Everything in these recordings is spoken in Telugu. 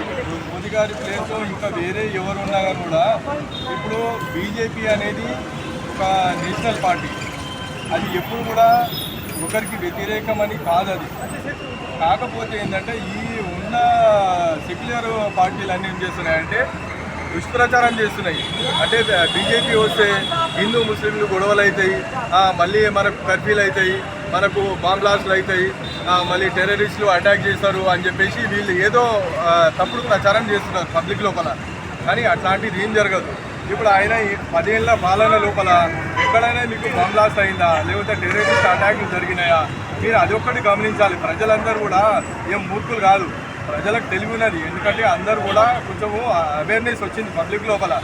కాదు మోదీ గారి ప్లేస్లో ఇంకా వేరే ఎవరు ఉన్నా కూడా ఇప్పుడు బీజేపీ అనేది ఒక నేషనల్ పార్టీ. అది ఎప్పుడు కూడా ఒకరికి వ్యతిరేకమని కాదు అది. కాకపోతే ఏంటంటే ఈ ఉన్న సెక్యులర్ పార్టీలు అన్నీ ఏం చేస్తున్నాయంటే దుష్ప్రచారం చేస్తున్నాయి. అంటే బీజేపీ వస్తే హిందూ ముస్లింలు గొడవలు అవుతాయి మళ్ళీ మనకు కర్ఫ్యూలు అవుతాయి మనకు బాంబ్లాస్ట్లు అవుతాయి మళ్ళీ టెర్రరిస్టులు అటాక్ చేస్తారు అని చెప్పేసి వీళ్ళు ఏదో తప్పుడు ప్రచారం చేస్తున్నారు పబ్లిక్ లోపల. కానీ అట్లాంటిది ఏం జరగదు. ఇప్పుడు ఆయన ఈ పదేళ్ళ పాలన లోపల ఎక్కడైనా మీకు బాంబ్లాస్ట్ అయిందా? లేకపోతే టెర్రరిస్ట్ అటాక్లు జరిగినాయా? మీరు అదొక్కటి గమనించాలి. ప్రజలందరూ కూడా ఏం మూర్ఖులు కాదు. ప్రజలకు తెలివి ఉన్నది ఎందుకంటే అందరూ కూడా కొంచెము అవేర్నెస్ వచ్చింది పబ్లిక్ లోపల.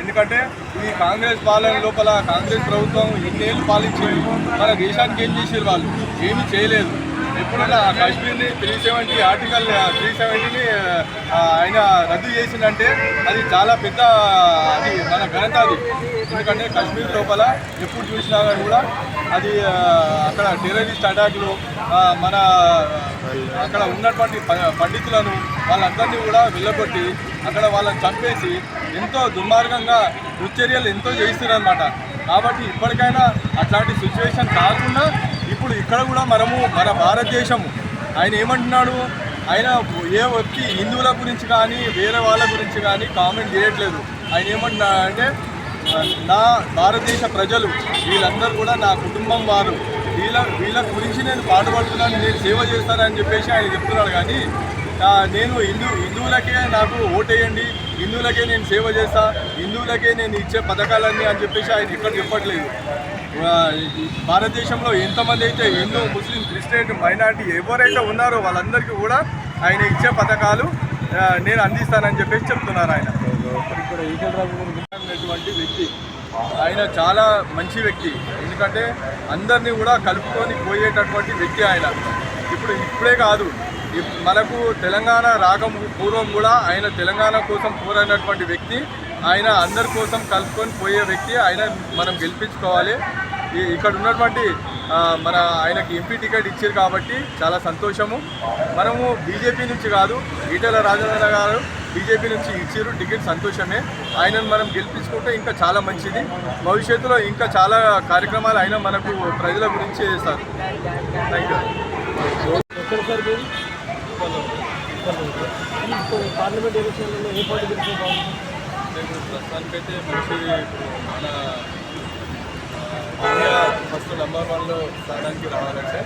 ఎందుకంటే ఈ కాంగ్రెస్ పాలన లోపల కాంగ్రెస్ ప్రభుత్వం ఎన్నేళ్ళు పాలించలేదు మన దేశానికి ఏం చేసారు వాళ్ళు? ఏమీ చేయలేదు. ఎప్పుడన్నా ఆ కాశ్మీర్ని త్రీ సెవెంటీ ఆర్టికల్ త్రీ సెవెంటీని ఆయన రద్దు చేసిందంటే అది చాలా పెద్ద అది మన ఘనత అది. ఎందుకంటే కాశ్మీర్ లోపల ఎప్పుడు చూసినా కూడా అది అక్కడ టెర్రరిస్ట్ అటాక్లు మన అక్కడ ఉన్నటువంటి ప- పండితులను వాళ్ళందరినీ కూడా వెళ్ళగొట్టి అక్కడ వాళ్ళని చంపేసి ఎంతో దుర్మార్గంగా దుశ్చర్యలు ఎంతో చేస్తున్నారు అనమాట కాబట్టి ఇప్పటికైనా అట్లాంటి సిచ్యువేషన్ కాకుండా ఇప్పుడు ఇక్కడ కూడా మనము మన భారతదేశము. ఆయన ఏమంటున్నాడు? ఆయన ఏ వ్యక్తి హిందువుల గురించి కానీ వేరే వాళ్ళ గురించి కానీ కామెంట్ చేయట్లేదు. ఆయన ఏమంటున్నాడు అంటే నా భారతదేశ ప్రజలు వీళ్ళందరూ కూడా నా కుటుంబం వారు వీళ్ళ వీళ్ళ గురించి నేను పాటుపడుతున్నాను నేను సేవ చేస్తానని చెప్పేసి ఆయన చెప్తున్నాడు. కానీ నేను హిందూ హిందువులకే నాకు ఓటేయండి హిందువులకే నేను సేవ చేస్తా హిందువులకే నేను ఇచ్చే పథకాలన్నీ అని చెప్పేసి ఆయన ఇక్కడ చెప్పట్లేదు. భారతదేశంలో ఎంతమంది అయితే హిందూ ముస్లిం క్రిస్టియన్ మైనార్టీ ఎవరైతే ఉన్నారో వాళ్ళందరికీ కూడా ఆయన ఇచ్చే పథకాలు నేను అందిస్తానని చెప్పేసి చెప్తున్నారు ఆయన. ఉన్నటువంటి వ్యక్తి. ఆయన చాలా మంచి వ్యక్తి. ఎందుకంటే అందరినీ కూడా కలుపుకొని పోయేటటువంటి వ్యక్తి ఆయన. ఇప్పుడు ఇప్పుడే కాదు మనకు తెలంగాణ రాగం పూర్వం కూడా ఆయన తెలంగాణ కోసం పోరాడినటువంటి వ్యక్తి. ఆయన అందరి కోసం కలుపుకొని పోయే వ్యక్తి. ఆయన మనం గెలిపించుకోవాలి. ఇక్కడ ఉన్నటువంటి మన ఆయనకి ఎంపీ టికెట్ ఇచ్చారు కాబట్టి చాలా సంతోషము. మనము బీజేపీ నుంచి కాదు ఈటల రాజేంద్ర గారు బీజేపీ నుంచి ఇచ్చారు టికెట్ సంతోషమే. ఆయనను మనం గెలిపించుకుంటే ఇంకా చాలా మంచిది. భవిష్యత్తులో ఇంకా చాలా కార్యక్రమాలు ఆయన మనకు ప్రజల గురించి చేస్తారు థ్యాంక్ యూ ఎక్కడ సార్ మీరు? ఇప్పుడు పార్లమెంట్ ఎలక్షన్లలో ఏ పార్టీ గెలిచిన బాగుంటుంది ప్రస్తుతానికైతే మంచి ఇప్పుడు మన ఇండియా ఫస్ట్ నెంబర్ వన్లో స్థానానికి రావాలంటే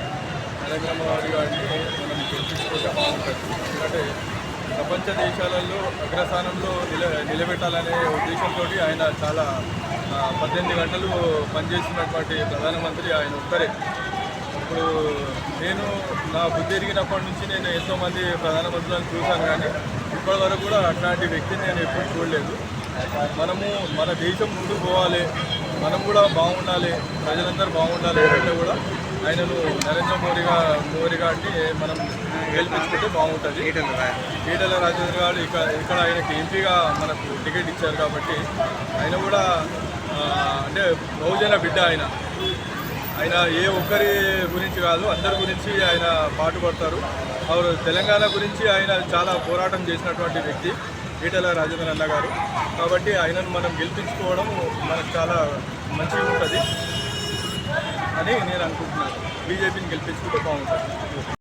నరేంద్ర మోడీ గారిని మనం గెలిపించుకుంటే బాగుంటుంది ఎందుకంటే ప్రపంచ దేశాలలో అగ్రస్థానంలో నిల నిలబెట్టాలనే ఉద్దేశంతో ఆయన చాలా పద్దెనిమిది గంటలు పనిచేస్తున్నటువంటి ప్రధానమంత్రి ఆయన ఒక్కరే ఇప్పుడు నేను నా బుద్ధి ఎరిగినప్పటి నుంచి నేను ఎంతోమంది ప్రధానమంత్రులను చూశాను కానీ ఇప్పటి వరకు కూడా అట్లాంటి వ్యక్తిని నేను ఎప్పుడు చూడలేదు. మనము మన దేశం ముందుకు పోవాలి. మనం కూడా బాగుండాలి. ప్రజలందరూ బాగుండాలి అంటే కూడా ఆయనను నరేంద్ర మోడీ గా మోడీ గారిని మనం గెలిపించుకుంటే బాగుంటుంది. ఈటల రాజేంద్ర గారు ఇక్కడ ఇక్కడ ఆయనకి ఎంపీగా మనకు టికెట్ ఇచ్చారు కాబట్టి ఆయన కూడా అంటే బహుజన బిడ్డ ఆయన. ఆయన ఏ ఒక్కరి గురించి కాదు అందరి గురించి ఆయన పాటుపడతారు. అవరు తెలంగాణ గురించి ఆయన చాలా పోరాటం చేసినటువంటి వ్యక్తి ఈటల రాజేంద్ర అన్న గారు. కాబట్టి ఆయనను మనం గెలిపించుకోవడం మనకు చాలా మంచిగా ఉంటుంది అని నేను అనుకుంటున్నాను. బీజేపీని గెలిపించుకుంటే బాగుంటుంది.